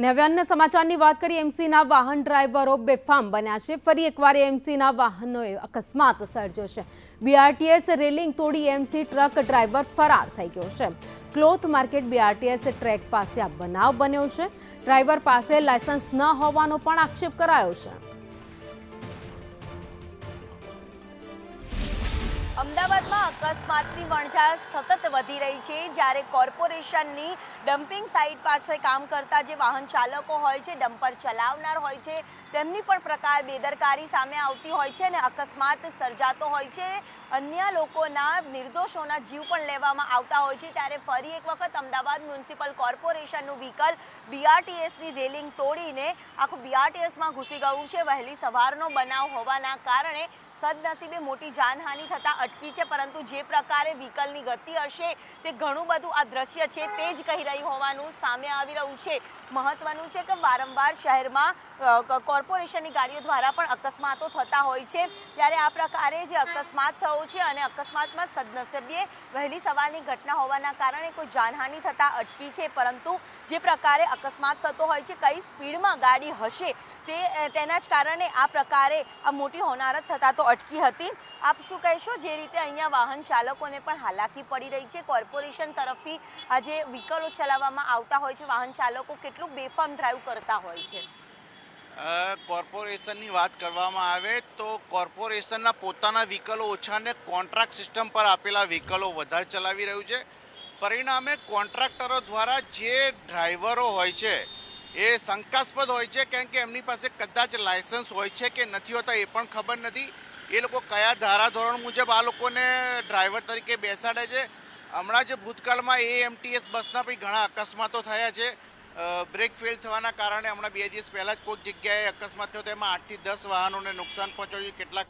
અને હવે અન્ય સમાચારની વાત કરીએ, એમસીના વાહન ડ્રાઈવરો બેફામ બન્યા છે. ફરી એકવાર એમસીના વાહનોએ અકસ્માત સર્જ્યો છે. બીઆરટીએસ રેલિંગ તોડી એમસી ટ્રક ડ્રાઈવર ફરાર થઈ ગયો છે. ક્લોથ માર્કેટ બીઆરટીએસ ટ્રેક પાસે આ બનાવ બન્યો છે. ડ્રાઈવર પાસે લાયસન્સ ન હોવાનો પણ આક્ષેપ કરાયો છે. અમદાવાદમાં અકસ્માતની વણઝાર સતત વધી રહી છે. જ્યારે કોર્પોરેશનની ડમ્પિંગ સાઇટ પાસે કામ કરતા જે વાહન ચાલકો હોય છે, ડમ્પર ચલાવનાર હોય છે, તેમની પણ પ્રકાર બેદરકારી સામે આવતી હોય છે અને અકસ્માત સર્જાતો હોય છે. અન્ય લોકોના નિર્દોષોના જીવ પણ લેવામાં આવતા હોય છે. ત્યારે ફરી એક વખત અમદાવાદ મ્યુનિસિપલ કોર્પોરેશનનું વ્હીકલ બીઆરટીએસની રેલિંગ તોડીને આખું બીઆરટીએસમાં ઘૂસી ગયું છે. વહેલી સવારનો બનાવ હોવાના કારણે સદનસીબે મોટી જાનહાનિ થતાં અટકી છે, પરંતુ જે પ્રકારે વ્હીકલની ગતિ હશે તે ઘણું બધું આ દ્રશ્ય છે તે જ કહી રહ્યું હોવાનું સામે આવી રહ્યું છે. મહત્વનું છે કે વારંવાર શહેરમાં કોર્પોરેશનની ગાડીઓ દ્વારા પણ અકસ્માતો થતા હોય છે. ત્યારે આ પ્રકારે જે અકસ્માત થયો છે અને અકસ્માતમાં સદનસીબે વહેલી સવારની ઘટના હોવાના કારણે કોઈ જાનહાનિ થતાં અટકી છે, પરંતુ જે પ્રકારે અકસ્માત થતો હોય છે, કઈ સ્પીડમાં ગાડી હશે તે, તેના જ કારણે આ પ્રકારે આ મોટી હોનારત થતાં તો અટકી હતી. આપ શું કહેશો? જે રીતે અહીંયા વાહન ચાલકોને પણ હાલાકી પડી રહી છે. કોર્પોરેશન તરફથી આ જે વ્હીકલો ચલાવવામાં આવતા હોય છે. વાહન ચાલકો કેટલું બેફામ ડ્રાઈવ કરતા હોય છે? કોર્પોરેશનની વાત કરવામાં આવે તો કોર્પોરેશનના પોતાના વ્હીકલો ઓછા ને કોન્ટ્રાક્ટ સિસ્ટમ પર આપેલા વ્હીકલો વધારે ચલાવી રહ્યું છે. પરિણામે કોન્ટ્રાક્ટરો દ્વારા જે ડ્રાઈવરો હોય છે, એ શંકાસ્પદ હોય છે, કેમ કે એમની પાસે કદાચ લાયસન્સ હોય છે કે નથી હોતા એ પણ ખબર નથી. એ લોકો કયા ધારાધોરણ મુજબ આ લોકોને ડ્રાઈવર તરીકે બેસાડે છે? હમણાં જ ભૂતકાળમાં એ એમટીએસ બસના બી ઘણા અકસ્માતો થયા છે. બ્રેક ફેલ થવાના કારણે હમણાં બે દિવસ પહેલાં જ કોઈક જગ્યાએ અકસ્માત થયો તેમાં આઠથી દસ વાહનોને નુકસાન પહોંચાડ્યું. કેટલાક